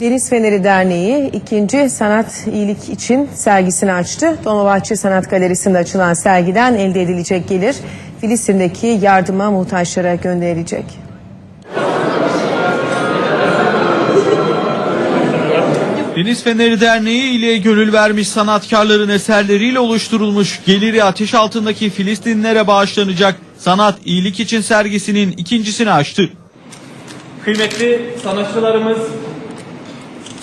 Deniz Feneri Derneği ikinci sanat iyilik için sergisini açtı. Dolmabahçe Sanat Galerisi'nde açılan sergiden elde edilecek gelir Filistin'deki yardıma muhtaçlara gönderilecek. Deniz Feneri Derneği ile gönül vermiş sanatkarların eserleriyle oluşturulmuş geliri ateş altındaki Filistinlilere bağışlanacak Sanat İyilik için sergisinin ikincisini açtı. Kıymetli sanatçılarımız,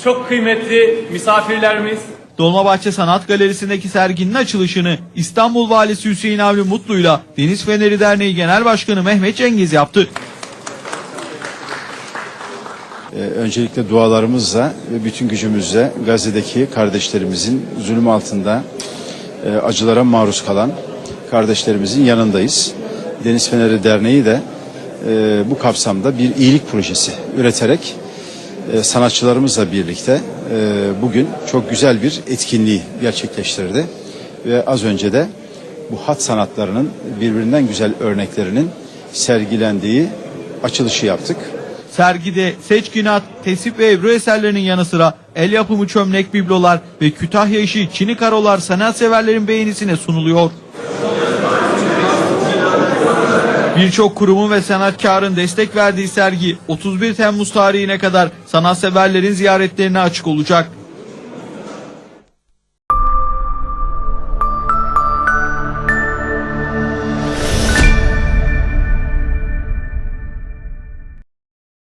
çok kıymetli misafirlerimiz, Dolmabahçe Sanat Galerisi'ndeki serginin açılışını İstanbul Valisi Hüseyin Avni Mutlu'yla Deniz Feneri Derneği Genel Başkanı Mehmet Cengiz yaptı. Ee, Öncelikle dualarımızla ve bütün gücümüzle Gazze'deki kardeşlerimizin zulüm altında e, acılara maruz kalan kardeşlerimizin yanındayız. Deniz Feneri Derneği de e, bu kapsamda bir iyilik projesi üreterek e, sanatçılarımızla birlikte e, bugün çok güzel bir etkinliği gerçekleştirdi. Ve az önce de bu hat sanatlarının birbirinden güzel örneklerinin sergilendiği açılışı yaptık. Sergide seçkinat, tesip ve ebru eserlerinin yanı sıra el yapımı çömlek biblolar ve Kütahya işi çini karolar sanatseverlerin beğenisine sunuluyor. Birçok kurumun ve sanatkarın destek verdiği sergi 31 Temmuz tarihine kadar sanatseverlerin ziyaretlerine açık olacak.